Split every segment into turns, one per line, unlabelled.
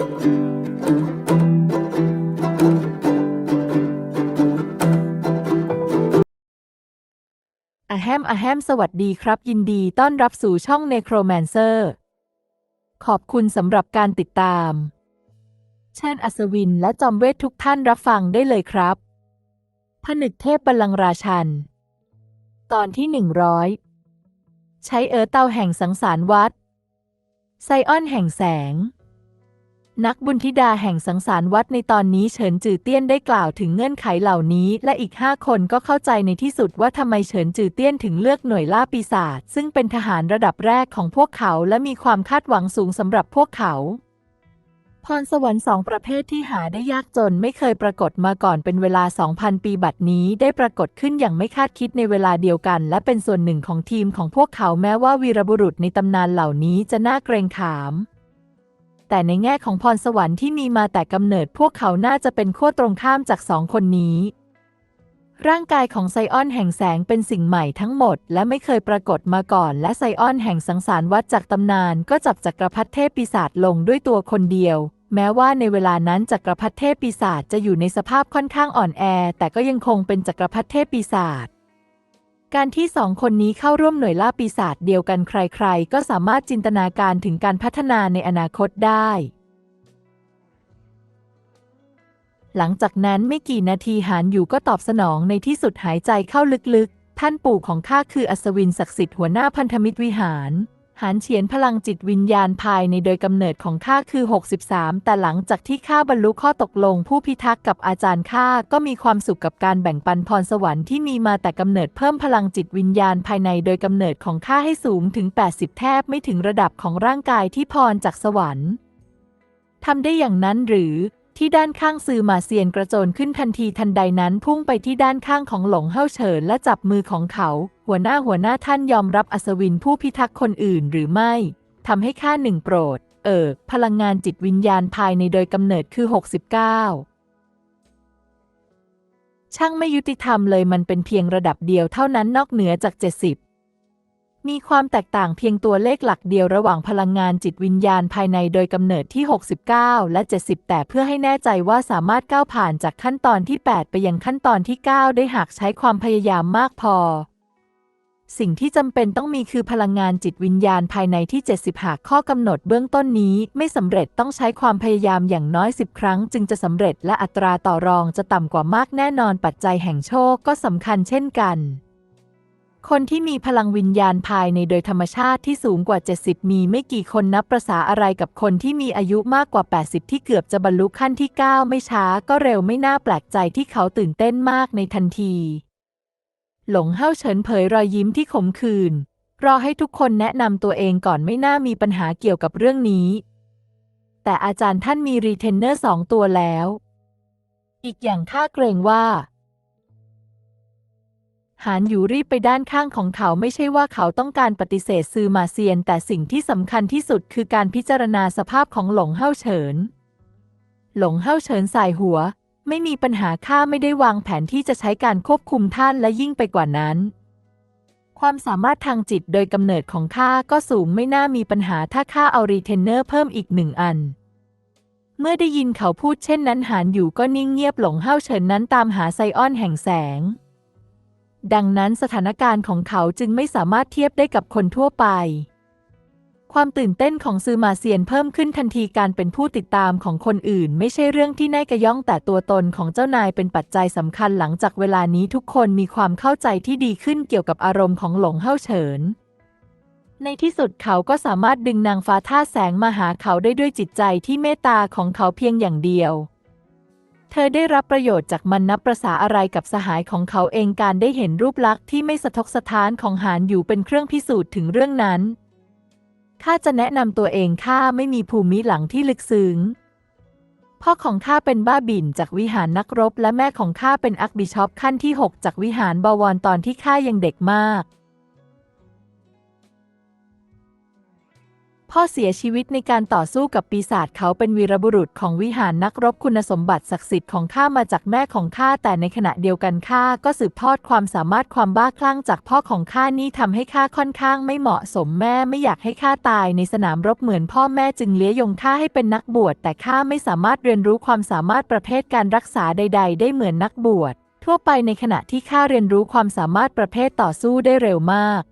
อะแฮมอะแฮมสวัสดีครับ ยินดีต้อนรับสู่ช่อง Necromancer ขอบคุณสำหรับการติดตาม เชิญอัศวินและจอมเวททุกท่านรับฟังได้เลยครับ ผนึกเทพบัลลังราชัน ตอนที่หนึ่งร้อยใช้เออเตาแห่งสังสารวัด ไซออนแห่งแสง นักบุญธิดาแห่งสังสารวัดในตอนนี้เฉินจือเตี้ยนได้กล่าวถึงเงื่อนไขเหล่านี้ และอีกห้าคนก็เข้าใจในที่สุดว่าทำไมเฉินจือเตี้ยนถึงเลือกหน่วยล่าปีศาจซึ่งเป็นทหารระดับแรกของพวกเขาและมีความคาดหวังสูงสำหรับพวกเขาพรสวรรค์สองประเภทที่หาได้ยากจนไม่เคยปรากฏมาก่อนเป็นเวลา 2,000 ปีบัดนี้ได้ปรากฏขึ้นอย่างไม่คาดคิดในเวลาเดียวกัน และเป็นส่วนหนึ่งของทีมของพวกเขาแม้ว่าวีรบุรุษในตำนานเหล่านี้จะน่าเกรงขาม แต่ในแง่ของพรสวรรค์ที่มีมาแต่กำเนิดพวกเขาน่าจะเป็นขั้วตรงข้ามจากสองคนนี้ ร่างกายของไซออนแห่งแสงเป็นสิ่งใหม่ทั้งหมด และไม่เคยปรากฏมาก่อน และไซออนแห่งสังสารวัฏจากตำนานก็จับจักรพรรดิเทพปีศาจลงด้วยตัวคนเดียว แม้ว่าในเวลานั้นจักรพรรดิเทพปีศาจจะอยู่ในสภาพค่อนข้างอ่อนแอ แต่ก็ยังคงเป็นจักรพรรดิเทพปีศาจ การที่สองคนนี้เข้าร่วมหน่วยล่าปีศาจเดียวกันใครๆ ก็สามารถจินตนาการถึงการพัฒนาในอนาคตได้ หลังจากนั้นไม่กี่นาทีหานอยู่ก็ตอบสนองในที่สุดหายใจเข้าลึกๆ ท่านปู่ของข้าคืออัศวินศักดิ์สิทธิ์หัวหน้าพันธมิตรวิหาร หานเฉียนพลังจิตวิญญาณภายในโดยกำเนิดของข้าคือ 63 แต่หลังจากที่ข้าบรรลุข้อตกลงผู้พิทักษ์กับอาจารย์ข้าก็มีความสุขกับการแบ่งปันพรสวรรค์ที่มีมาแต่กำเนิดเพิ่มพลังจิตวิญญาณภายในโดยกำเนิดของข้าให้สูงถึง 80 แทบไม่ถึงระดับของร่างกายที่พรจากสวรรค์ทำได้อย่างนั้นหรือ ที่ด้านข้างซือหมาเซียนกระโจนขึ้นทันทีทันใดนั้นพุ่งไปที่ด้านข้างของหลงเฮ่าเฉินและจับมือของเขา หัวหน้าหัวหน้าท่านยอมรับอัศวินผู้พิทักษ์คนอื่นหรือไม่ทำให้ข้าหนึ่งโปรด เออพลังงานจิตวิญญาณภายในโดยกำเนิดคือ 69 ช่างไม่ยุติธรรมเลยมันเป็นเพียงระดับเดียวเท่านั้นนอกเหนือจาก 70 มีความแตกต่างเพียงตัวเลขหลักเดียวระหว่างพลังงานจิตวิญญาณภายในโดยกำเนิดที่ 69 และ 70 แต่เพื่อให้แน่ใจว่าสามารถก้าวผ่านจากขั้นตอนที่ 8 ไปยังขั้นตอนที่ 9 ได้หากใช้ความพยายามมากพอ สิ่งที่จำเป็นต้องมีคือพลังงานจิตวิญญาณภายในที่ 70 หากข้อกำหนดเบื้องต้นนี้ ไม่สำเร็จต้องใช้ความพยายามอย่างน้อย 10 ครั้ง จึงจะสำเร็จและอัตราต่อรองจะต่ำกว่ามากแน่นอนปัจจัยแห่งโชคก็สำคัญเช่นกัน คนที่มีพลังวิญญาณภายในโดยธรรมชาติที่สูงกว่า 70 มีไม่กี่คนนับประษาอะไรกับคนที่มีอายุมากกว่า 80 ที่เกือบจะบรรลุขั้นที่ 9 ไม่ช้าก็เร็วไม่น่าแปลกใจที่เขาตื่นเต้นมากในทันที หลงเฮาเฉินเผยรอยยิ้มที่ขมขื่นรอให้ทุกคนแนะนำตัวเองก่อนไม่น่ามีปัญหาเกี่ยวกับเรื่องนี้ แต่อาจารย์ท่านมีรีเทนเนอร์สองตัวแล้ว อีกอย่างข้าเกรงว่า หานอยู่รีบไปด้านข้างของเขาไม่ใช่ว่าเขาต้องการปฏิเสธซือมาเซียน แต่สิ่งที่สำคัญที่สุดคือการพิจารณาสภาพของหลงเฮาเฉิน หลงเฮาเฉินสายหัว ไม่มีปัญหาข้าไม่ได้วางแผนที่จะใช้การควบคุมท่านและยิ่งไปกว่านั้น ความสามารถทางจิตโดยกำเนิดของข้าก็สูงไม่น่ามีปัญหาถ้าข้าเอารีเทนเนอร์เพิ่มอีกหนึ่งอันเมื่อได้ยินเขาพูดเช่นนั้นหานอยู่ก็นิ่งเงียบหลงเฮาเฉินนั้นตามหาไซออนแห่งแสง ดังนั้นสถานการณ์ของเขาจึงไม่สามารถเทียบได้กับคนทั่วไป ความตื่นเต้นของซือมาเซียนเพิ่มขึ้นทันทีการเป็นผู้ติดตามของคนอื่น ไม่ใช่เรื่องที่น่ากระย่องแต่ตัวตนของเจ้านายเป็นปัจจัยสำคัญหลังจากเวลานี้ทุกคนมีความเข้าใจที่ดีขึ้นเกี่ยวกับอารมณ์ของหลงเฮาเฉิน ในที่สุดเขาก็สามารถดึงนางฟ้าท่าแสงมาหาเขาได้ด้วยจิตใจที่เมตตาของเขาเพียงอย่างเดียว เธอได้รับประโยชน์จากมันนับประษาอะไรกับสหายของเขาเองการได้เห็นรูปลักษณ์ที่ไม่สะทกสะท้านของหานอยู่เป็นเครื่องพิสูจน์ถึงเรื่องนั้น ข้าจะแนะนำตัวเองข้าไม่มีภูมิหลังที่ลึกซึ้ง พ่อของข้าเป็นบ้าบิ่นจากวิหารนักรบ และแม่ของข้าเป็นอักบิชอปขั้นที่ 6 จากวิหารบวรตอนที่ข้ายังเด็กมาก พ่อเสียชีวิตในการต่อสู้กับปีศาจเขาเป็นวีรบุรุษของวิหารนักรบคุณสมบัติศักดิ์สิทธิ์ของข้ามาจากแม่ของข้าแต่ในขณะเดียวกันข้าก็สืบทอดความสามารถความบ้าคลั่งจากพ่อของข้านี่ทำให้ข้าค่อนข้างไม่เหมาะสมแม่ไม่อยากให้ข้าตายในสนามรบเหมือนพ่อแม่จึงเลี้ยงยงข้าให้เป็นนักบวช แต่ข้าไม่สามารถเรียนรู้ความสามารถประเภทการรักษาใด ๆ ได้เหมือนนักบวช ทั่วไปในขณะที่ข้าเรียนรู้ความสามารถประเภทต่อสู้ได้เร็วมาก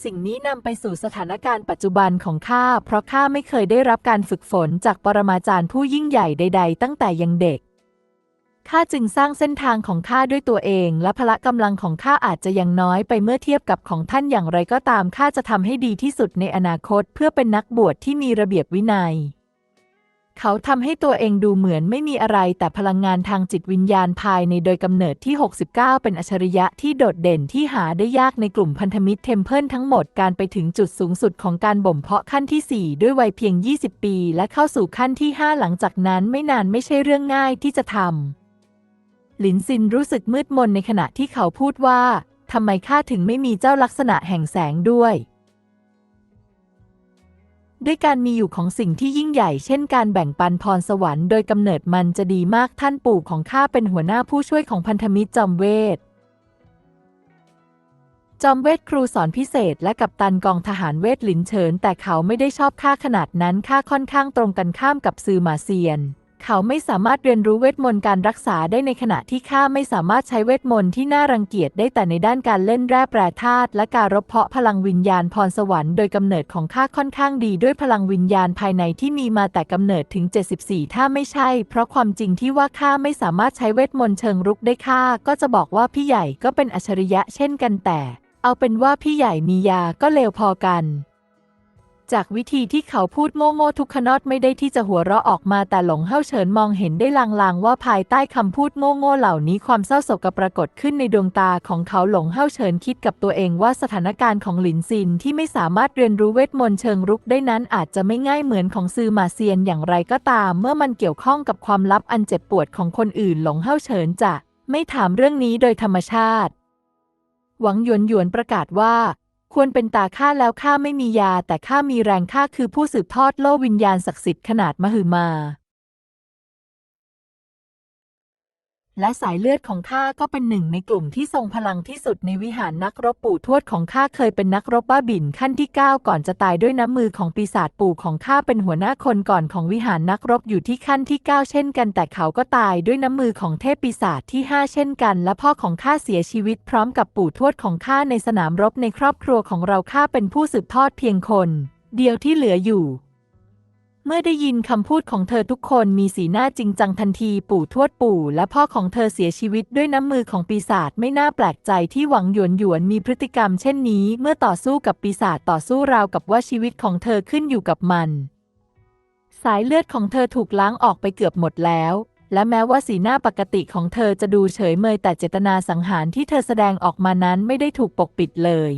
สิ่งนี้นำไปสู่สถานการณ์ปัจจุบันของข้า เพราะข้าไม่เคยได้รับการฝึกฝนจากปรมาจารย์ผู้ยิ่งใหญ่ใด ๆ ตั้งแต่ยังเด็ก ข้าจึงสร้างเส้นทางของข้าด้วยตัวเอง และพละกำลังของข้าอาจจะยังน้อยไปเมื่อเทียบกับของท่านอย่างไรก็ตามข้าจะทำให้ดีที่สุดในอนาคต เพื่อเป็นนักบวชที่มีระเบียบวินัย เขาทำให้ตัวเองดูเหมือนไม่มีอะไรแต่พลังงานทางจิตวิญญาณภายในโดยกำเนิดที่ 69 เป็นอัจฉริยะที่โดดเด่นที่หาได้ยากในกลุ่มพันธมิตรเทมเพิลทั้งหมดการไปถึงจุดสูงสุดของการบ่มเพาะขั้นที่ 4 ด้วยวัยเพียง 20 ปี และเข้าสู่ขั้นที่ 5 หลังจากนั้นไม่นานไม่ใช่เรื่องง่ายที่จะทำหลินซินรู้สึกมืดมนในขณะที่เขาพูดว่าทำไมข้าถึงไม่มีเจ้าลักษณะแห่งแสงด้วย ด้วยการมีอยู่ของสิ่งที่ยิ่งใหญ่ เช่นการแบ่งปันพรสวรรค์โดยกำเนิดมันจะดีมากท่านปู่ของข้าเป็นหัวหน้าผู้ช่วยของพันธมิตรจอมเวทจอมเวทครูสอนพิเศษและกัปตันกองทหารเวทหลินเฉิน แต่เขาไม่ได้ชอบข้าขนาดนั้นข้าค่อนข้างตรงกันข้ามกับซือมาเซียน เขาไม่สามารถเรียนรู้เวทมนต์การรักษาได้ในขณะที่ข้าไม่สามารถใช้เวทมนต์ที่น่ารังเกียจได้แต่ในด้านการเล่นแร่แปรธาตุและการรบเพาะพลังวิญญาณพรสวรรค์โดยกำเนิดของข้าค่อนข้างดีด้วยพลังวิญญาณภายในที่มีมาแต่กำเนิดถึง 74 ถ้าไม่ใช่ เพราะความจริงที่ว่าข้าไม่สามารถใช้เวทมนต์เชิงรุกได้ข้าก็จะบอกว่าพี่ใหญ่ก็เป็นอัจฉริยะเช่นกันแต่ เอาเป็นว่าพี่ใหญ่มียาก็เลวพอกัน จากวิธีที่เขาพูดโง่ๆทุกขนอดไม่ได้ที่จะหัวเราะออกมาแต่หลงเฮาเฉินมองเห็นได้ลางๆ ว่าภายใต้คำพูดโง่ๆเหล่านี้ความเศร้าโศกปรากฏขึ้นในดวงตาของเขาหลงเฮาเฉินคิดกับตัวเองว่าสถานการณ์ของหลินซินที่ไม่สามารถเรียนรู้เวทมนต์เชิงรุกได้นั้นอาจจะไม่ง่ายเหมือนของซือมาเซียนอย่างไรก็ตาม เมื่อมันเกี่ยวข้องกับความลับอันเจ็บปวดของคนอื่นหลงเฮาเฉินจะไม่ถามเรื่องนี้โดยธรรมชาติ หวังหยวนหยวนประกาศว่า ควรเป็นตาข้าแล้วข้าไม่มียาแต่ข้ามีแรงข้าคือผู้สืบทอดโลกวิญญาณศักดิ์สิทธิ์ขนาดมหึมา และสายเลือดของข้าก็เป็นหนึ่งในกลุ่มที่ทรงพลังที่สุดในวิหารนักรบปู่ทวดของข้าเคยเป็นนักรบบ้าบิ่นขั้นที่ 9 ก่อนจะตายด้วยน้ำมือของปีศาจปู่ของข้าเป็นหัวหน้าคนก่อนของวิหารนักรบอยู่ที่ขั้นที่ 9 เช่นกัน แต่เขาก็ตายด้วยน้ำมือของเทพปีศาจที่ 5 เช่นกัน และพ่อของข้าเสียชีวิตพร้อมกับปู่ทวดของข้าในสนามรบในครอบครัวของเราข้าเป็นผู้สืบทอดเพียงคน เดียวที่เหลืออยู่ เมื่อได้ยินคำพูดของเธอทุกคนมีสีหน้าจริงจังทันทีปู่ทวดปู่ และพ่อของเธอเสียชีวิตด้วยน้ำมือของปีศาจไม่น่าแปลกใจที่หวังหยวนหยวนมีพฤติกรรมเช่นนี้ เมื่อต่อสู้กับปีศาจต่อสู้ราวกับว่าชีวิตของเธอขึ้นอยู่กับมัน สายเลือดของเธอถูกล้างออกไปเกือบหมดแล้ว และแม้ว่าสีหน้าปกติของเธอจะดูเฉยเมยแต่เจตนาสังหารที่เธอแสดงออกมานั้นไม่ได้ถูกปกปิดเลย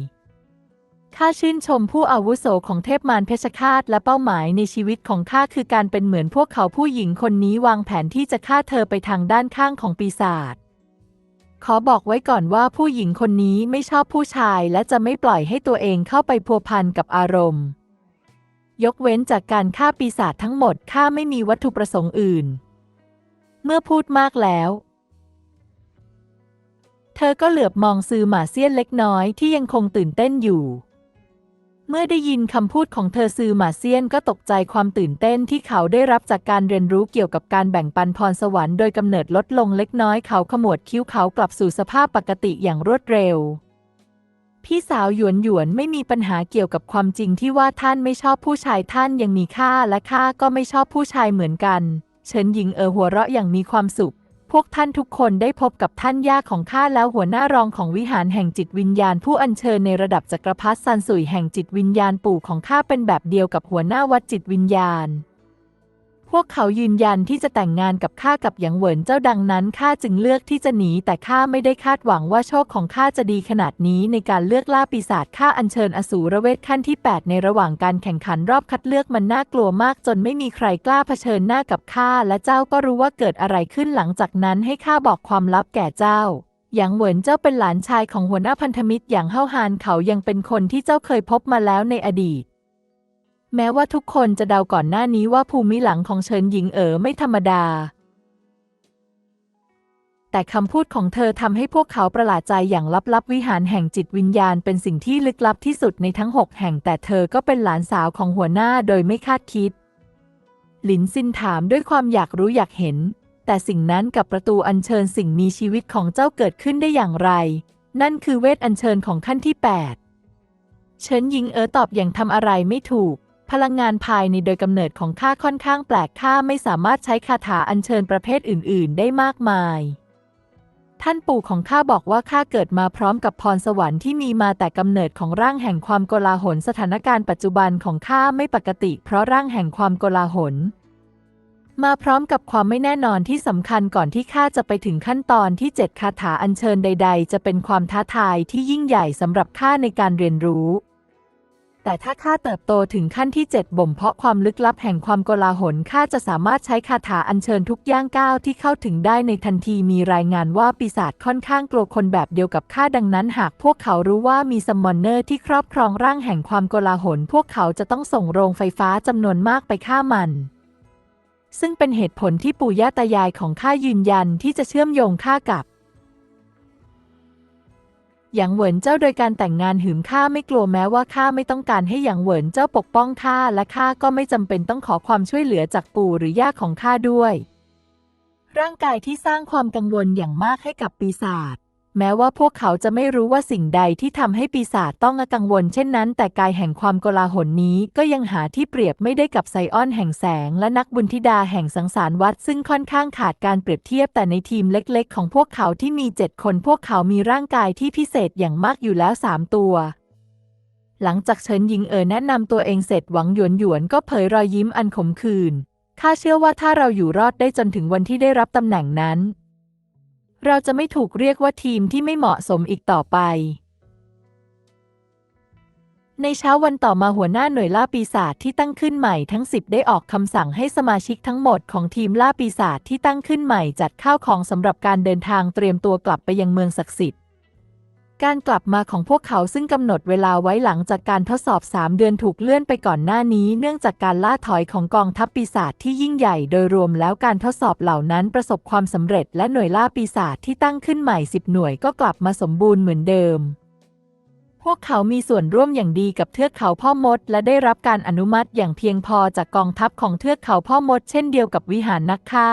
ข้าชื่นชมผู้อาวุโสของเทพมารเพชรฆาตและเป้าหมายในชีวิตของข้าคือการเป็นเหมือนพวกเขาผู้หญิงคนนี้วางแผนที่จะฆ่าเธอไปทางด้านข้างของปีศาจขอบอกไว้ก่อนว่าผู้หญิงคนนี้ไม่ชอบผู้ชายและจะไม่ปล่อยให้ตัวเองเข้าไปพัวพันกับอารมณ์ ยกเว้นจากการฆ่าปีศาจทั้งหมดข้าไม่มีวัตถุประสงค์อื่น เมื่อพูดมากแล้ว เธอก็เหลือบมองซือหมาเซียนเล็กน้อยที่ยังคงตื่นเต้นอยู่ เมื่อได้ยินคำพูดของเธอซือหมาเซียนก็ตกใจความตื่นเต้นที่เขาได้รับจากการเรียนรู้เกี่ยวกับการแบ่งปันพรสวรรค์โดยกำเนิดลดลงเล็กน้อยเขาขมวดคิ้วเขากลับสู่สภาพปกติอย่างรวดเร็ว พี่สาวหยวนหยวนไม่มีปัญหาเกี่ยวกับความจริงที่ว่าท่านไม่ชอบผู้ชายท่านยังมีค่าและข้าก็ไม่ชอบผู้ชายเหมือนกัน เฉินหญิงเออหัวเราะอย่างมีความสุข พวกท่านทุกคนได้พบกับท่านย่าของข้าแล้วหัวหน้ารองของวิหารแห่งจิตวิญญาณ ผู้อัญเชิญในระดับจักรพรรดิซันสุยแห่งจิตวิญญาณปู่ของข้าเป็นแบบเดียวกับหัวหน้าวัดจิตวิญญาณ วกเขายืนยันที่จะแต่งงานกับข้ากับหยางเหวินเจ้าดังนั้นข้าจึงเลือกที่จะหนีแต่ข้าไม่ได้คาดหวังว่าโชคของข้าจะดีขนาดนี้ในการเลือกล่าปีศาจข้าอัญเชิญอสูรเวทขั้นที่ 8 ในระหว่างการแข่งขันรอบคัดเลือกมันน่ากลัวมาก จนไม่มีใครกล้าเผชิญหน้ากับข้าและเจ้าก็รู้ว่าเกิดอะไรขึ้นหลังจากนั้นให้ข้าบอกความลับแก่เจ้าหยางเหวินเจ้าเป็นหลานชายของหัวหน้าพันธมิตรอย่างเฮาฮานเขายังเป็นคนที่เจ้าเคยพบมาแล้วในอดีต แม้ว่าทุกคนจะเดาก่อนหน้านี้ว่าภูมิหลังของเฉินหญิงเอ๋อไม่ธรรมดา แต่คำพูดของเธอทำให้พวกเขาประหลาดใจอย่างลับๆวิหารแห่งจิตวิญญาณเป็นสิ่งที่ลึกลับที่สุดในทั้งหกแห่งแต่เธอก็เป็นหลานสาวของหัวหน้าโดยไม่คาดคิด หลินซินถามด้วยความอยากรู้อยากเห็น แต่สิ่งนั้นกับประตูอัญเชิญสิ่งมีชีวิตของเจ้าเกิดขึ้นได้อย่างไร นั่นคือเวทอัญเชิญของขั้นที่ 8 เฉินหญิงเอ๋อตอบอย่างทำอะไรไม่ถูก พลังงานภายในโดยกำเนิดของข้าค่อนข้างแปลกข้าไม่สามารถใช้คาถาอัญเชิญประเภทอื่น ๆ ได้มากมาย ท่านปู่ของข้าบอกว่าข้าเกิดมาพร้อมกับพรสวรรค์ที่มีมาแต่กำเนิดของร่างแห่งความโกลาหลสถานการณ์ปัจจุบันของข้าไม่ปกติ เพราะร่างแห่งความโกลาหลมาพร้อมกับความไม่แน่นอนที่สำคัญก่อนที่ข้าจะไปถึงขั้นตอนที่เจ็ดคาถาอัญเชิญใด ๆ จะเป็นความท้าทายที่ยิ่งใหญ่สำหรับข้าในการเรียนรู้ แต่ถ้าข้าเติบโตถึงขั้นที่เจ็ดบ่มเพาะความลึกลับแห่งความโกลาหลข้าจะสามารถใช้คาถาอัญเชิญทุกย่างก้าวที่เข้าถึงได้ในทันทีมีรายงานว่าปีศาจค่อนข้างกลัวคนแบบเดียวกับข้าดังนั้นหากพวกเขารู้ว่ามีซัมมอนเนอร์ที่ครอบครองร่างแห่งความโกลาหลพวกเขาจะต้องส่งโรงไฟฟ้าจำนวนมากไปฆ่ามัน ซึ่งเป็นเหตุผลที่ปู่ย่าตายายของข้ายืนยันที่จะเชื่อมโยงข้ากับ หยางเหวินเจ้าโดยการแต่งงานหืมข้าไม่กลัวแม้ว่าข้าไม่ต้องการให้หยางเหวินเจ้าปกป้องข้าและข้าก็ไม่จำเป็นต้องขอความช่วยเหลือจากปู่หรือย่าของข้าด้วย ร่างกายที่สร้างความกังวลอย่างมากให้กับปีศาจ แม้ว่าพวกเขาจะไม่รู้ว่าสิ่งใดที่ทำให้ปีศาจต้องกังวลเช่นนั้น แต่กายแห่งความโกลาหลนี้ก็ยังหาที่เปรียบไม่ได้กับไซออนแห่งแสง และนักบุญธิดาแห่งสังสารวัดซึ่งค่อนข้างขาดการเปรียบเทียบแต่ในทีมเล็กๆ ของพวกเขาที่มีเจ็ดคนพวกเขามีร่างกายที่พิเศษอย่างมากอยู่แล้วสามตัวหลังจากเฉินหญิงเอ๋อแนะนำตัวเองเสร็จหวังหยวนหยวนก็เผยรอยยิ้มอันขมขื่นข้าเชื่อว่าถ้าเราอยู่รอดได้จนถึงวันที่ได้รับตำแหน่งนั้น เราจะไม่ถูกเรียกว่าทีมที่ไม่เหมาะสมอีกต่อไป ในเช้าวันต่อมาหัวหน้าหน่วยล่าปีศาจที่ตั้งขึ้นใหม่ทั้ง 10 ได้ออกคำสั่งให้สมาชิกทั้งหมดของทีมล่าปีศาจที่ตั้งขึ้นใหม่จัดข้าวของสำหรับการเดินทางเตรียมตัวกลับไปยังเมืองศักดิ์สิทธิ์ การกลับมาของพวกเขาซึ่งกำหนดเวลาไว้หลังจากการทดสอบ 3 เดือนถูกเลื่อนไปก่อนหน้านี้ เนื่องจากการล่าถอยของกองทัพปีศาจที่ยิ่งใหญ่โดยรวมแล้วการทดสอบเหล่านั้นประสบความสำเร็จและหน่วยล่าปีศาจที่ตั้งขึ้นใหม่ 10 หน่วยก็กลับมาสมบูรณ์เหมือนเดิม พวกเขามีส่วนร่วมอย่างดีกับเทือกเขาพ่อมด และได้รับการอนุมัติอย่างเพียงพอจากกองทัพของเทือกเขาพ่อมด เช่นเดียวกับวิหารนักฆ่า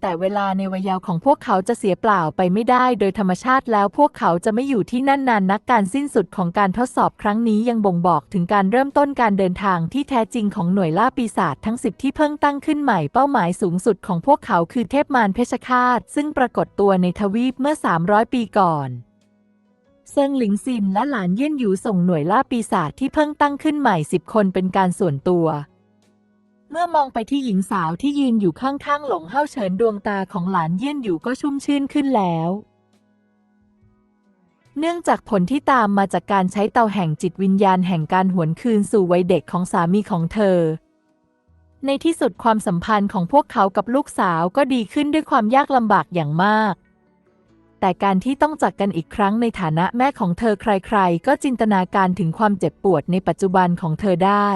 แต่เวลาในวัยเยาว์ของพวกเขาจะเสียเปล่าไปไม่ได้โดยธรรมชาติแล้วพวกเขาจะไม่อยู่ที่นั่นนานนักการสิ้นสุดของการทดสอบครั้งนี้ยังบ่งบอกถึงการเริ่มต้นการเดินทางที่แท้จริงของหน่วยล่าปีศาจทั้งสิบที่เพิ่งตั้งขึ้นใหม่เป้าหมายสูงสุดของพวกเขาคือเทพมารเพชฌฆาตซึ่งปรากฏตัวในทวีปเมื่อ 300 ปีก่อนเซิงหลิงซินและหลานเยี่ยนหยูส่งหน่วยล่าปีศาจที่เพิ่งตั้งขึ้นใหม่สิบคนเป็นการส่วนตัว เมื่อมองไปที่หญิงสาวที่ยืนอยู่ข้างๆ หลงเฮาเฉินดวงตาของหลานเยี่ยนหยูก็ชุ่มชื่นขึ้นแล้ว เนื่องจากผลที่ตามมาจากการใช้เตาแห่งจิตวิญญาณแห่งการหวนคืนสู่วัยเด็กของสามีของเธอ ในที่สุดความสัมพันธ์ของพวกเขากับลูกสาวก็ดีขึ้นด้วยความยากลำบากอย่างมาก แต่การที่ต้องจากกันอีกครั้งในฐานะแม่ของเธอใครๆ ก็จินตนาการถึงความเจ็บปวดในปัจจุบันของเธอได้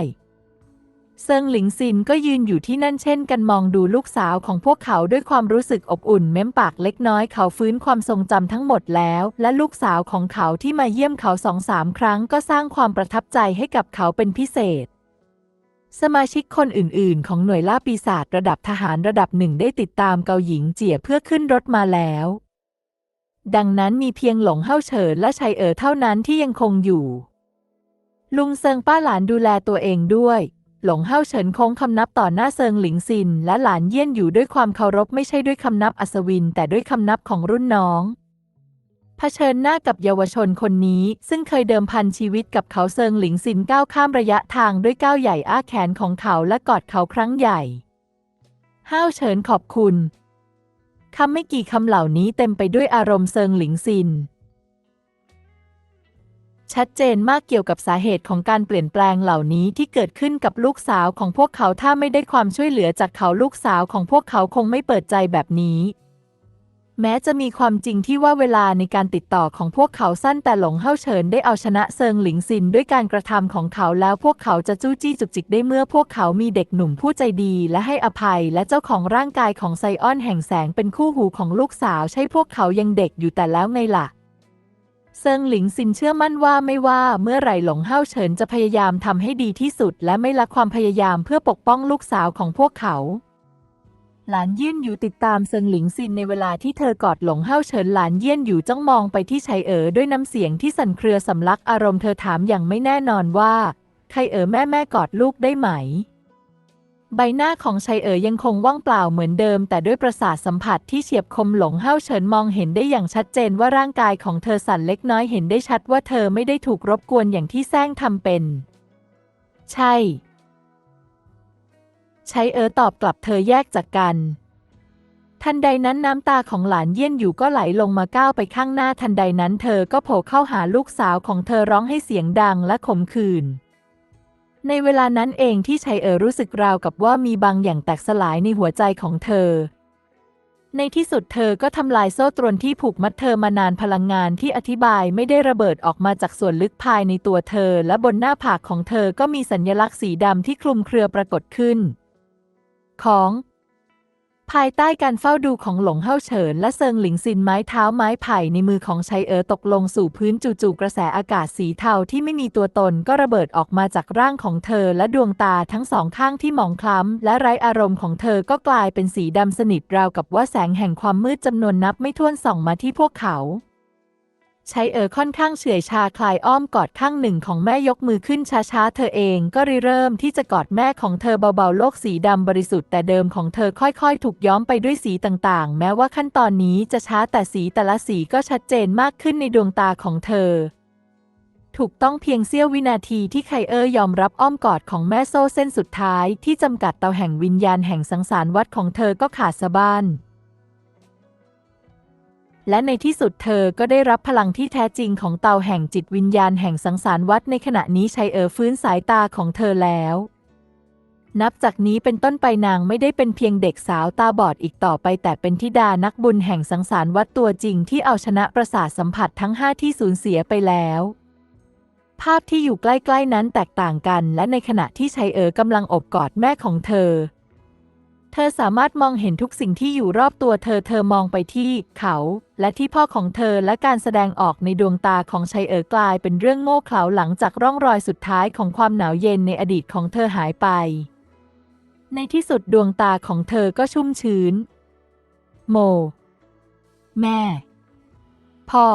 เซิงหลิงซินก็ยืนอยู่ที่นั่นเช่นกันมองดูลูกสาวของพวกเขาด้วยความรู้สึกอบอุ่นเม้มปากเล็กน้อยเขาฟื้นความทรงจำทั้งหมดแล้ว และลูกสาวของเขาที่มาเยี่ยมเขาสองสามครั้งก็สร้างความประทับใจให้กับเขาเป็นพิเศษ สมาชิกคนอื่นๆ ของหน่วยล่าปีศาจระดับทหารระดับหนึ่งได้ติดตามเกาหญิงเจี๋ยเพื่อขึ้นรถมาแล้ว ดังนั้นมีเพียงหลงเฮาเฉินและชัยเอ๋อเท่านั้นที่ยังคงอยู่ ลุงเซิงป้าหลานดูแลตัวเองด้วย หลงเฮาเฉินคงคำนับต่อหน้าเซิงหลิงซิน และหลานเยี่ยนอยู่ด้วยความเคารพไม่ใช่ด้วยคำนับอัศวิน แต่ด้วยคำนับของรุ่นน้องเผชิญหน้ากับเยาวชนคนนี้ ซึ่งเคยเดิมพันชีวิตกับเขาเซิงหลิงซินก้าวข้ามระยะทางด้วยก้าวใหญ่อ้าแขนของเขาและกอดเขาครั้งใหญ่ห้าวเฉินขอบคุณคำไม่กี่คำเหล่านี้เต็มไปด้วยอารมณ์เซิงหลิงซิน ชัดเจนมากเกี่ยวกับสาเหตุของการเปลี่ยนแปลงเหล่านี้ที่เกิดขึ้นกับลูกสาวของพวกเขาถ้าไม่ได้ความช่วยเหลือจากเขาลูกสาวของพวกเขาคงไม่เปิดใจแบบนี้ แม้จะมีความจริงที่ว่าเวลาในการติดต่อของพวกเขาสั้นแต่หลงเฮาเฉินได้เอาชนะเซิงหลิงซินด้วยการกระทำของเขาแล้วพวกเขาจะจู้จี้จุกจิกได้เมื่อพวกเขามีเด็กหนุ่มผู้ใจดีและให้อภัยและเจ้าของร่างกายของไซออนแห่งแสงเป็นคู่หูของลูกสาวใช่พวกเขายังเด็กอยู่แต่แล้วไงล่ะ เซิงหลิงซินเชื่อมั่นว่าไม่ว่าเมื่อไหร่หลงเฮาเฉินจะพยายามทำให้ดีที่สุด และไม่ละความพยายามเพื่อปกป้องลูกสาวของพวกเขา หลานเยี่ยนอยู่ติดตามเซิงหลิงซินในเวลาที่เธอกอดหลงเฮาเฉินหลานเยี่ยนอยู่จ้องมองไปที่ชัยเอ๋อด้วยน้ำเสียงที่สั่นเครือสำลักอารมณ์เธอถามอย่างไม่แน่นอนว่าใครเอ๋อแม่แม่กอดลูกได้ไหม ใบหน้าของชัยเอ๋อยังคงว่างเปล่าเหมือนเดิม แต่ด้วยประสาทสัมผัสที่เฉียบคมหลงเฮาเฉินมองเห็นได้อย่างชัดเจนว่าร่างกายของเธอสั่นเล็กน้อยเห็นได้ชัดว่าเธอไม่ได้ถูกรบกวนอย่างที่แซงทำเป็น ใช่ชัยเอ๋อตอบกลับเธอแยกจากกัน ทันใดนั้นน้ำตาของหลานเยี่ยนอยู่ก็ไหลลงมาก้าวไปข้างหน้าทันใดนั้นเธอก็โผล่เข้าหาลูกสาวของเธอร้องให้เสียงดังและขมขื่น ในเวลานั้นเองที่ชัยเอ๋อรู้สึกราวกับว่ามีบางอย่างแตกสลายในหัวใจของเธอ ในที่สุดเธอก็ทำลายโซ่ตรวนที่ผูกมัดเธอมานานพลังงานที่อธิบายไม่ได้ระเบิดออกมาจากส่วนลึกภายในตัวเธอ และบนหน้าผากของเธอก็มีสัญลักษณ์สีดำที่คลุมเครือปรากฏขึ้น ของ ภายใต้การเฝ้าดูของหลงเฮาเฉิน และเซิงหลิงซินไม้เท้าไม้ไผ่ในมือของชัยเอ๋อตกลงสู่พื้นจู่ๆกระแสอากาศสีเทาที่ไม่มีตัวตนก็ระเบิดออกมาจากร่างของเธอ และดวงตาทั้งสองข้างที่หมองคล้ำ และไร้อารมณ์ของเธอก็กลายเป็นสีดำสนิทราวกับว่าแสงแห่งความมืดจำนวนนับไม่ถ้วนส่องมาที่พวกเขา ใชัยเออค่อนข้างเฉื่อยชาคลายอ้อมกอดข้างหนึ่งของแม่ยกมือขึ้นช้าๆ เธอเองก็ริเริ่มที่จะกอดแม่ของเธอเบาๆ โลกสีดำบริสุทธิ์แต่เดิมของเธอค่อยๆ ถูกย้อมไปด้วยสีต่างๆ แม้ว่าขั้นตอนนี้จะช้าแต่สีแต่ละสีก็ชัดเจนมากขึ้นในดวงตาของเธอ ถูกต้องเพียงเสี้ยววินาทีที่ไคเออร์ยอมรับอ้อมกอดของแม่โซ่เส้นสุดท้าย ที่จำกัดเตาแห่งวิญญาณแห่งสังสารวัฏของเธอก็ขาดสะบ้าน และในที่สุดเธอก็ได้รับพลังที่แท้จริงของเตาแห่งจิตวิญญาณแห่งสังสารวัฏในขณะนี้ชัยเอ๋อฟื้นสายตาของเธอแล้ว นับจากนี้เป็นต้นไปนางไม่ได้เป็นเพียงเด็กสาวตาบอดอีกต่อไป แต่เป็นธิดานักบุญแห่งสังสารวัฏตัวจริงที่เอาชนะประสาทสัมผัสทั้งห้าที่สูญเสียไปแล้วภาพที่อยู่ใกล้ ๆ นั้นแตกต่างกัน และในขณะที่ชัยเอ๋อกำลังอบกอดแม่ของเธอ เธอสามารถมองเห็นทุกสิ่งที่อยู่รอบตัวเธอ เธอมองไปที่เขา และที่พ่อของเธอและการแสดงออกในดวงตาของชัยเอ๋อกลายเป็นเรื่องโง่เขลาหลังจากร่องรอยสุดท้ายของความหนาวเย็นในอดีตของเธอหายไป ในที่สุดดวงตาของเธอก็ชุ่มชื้น โม แม่ พ่อ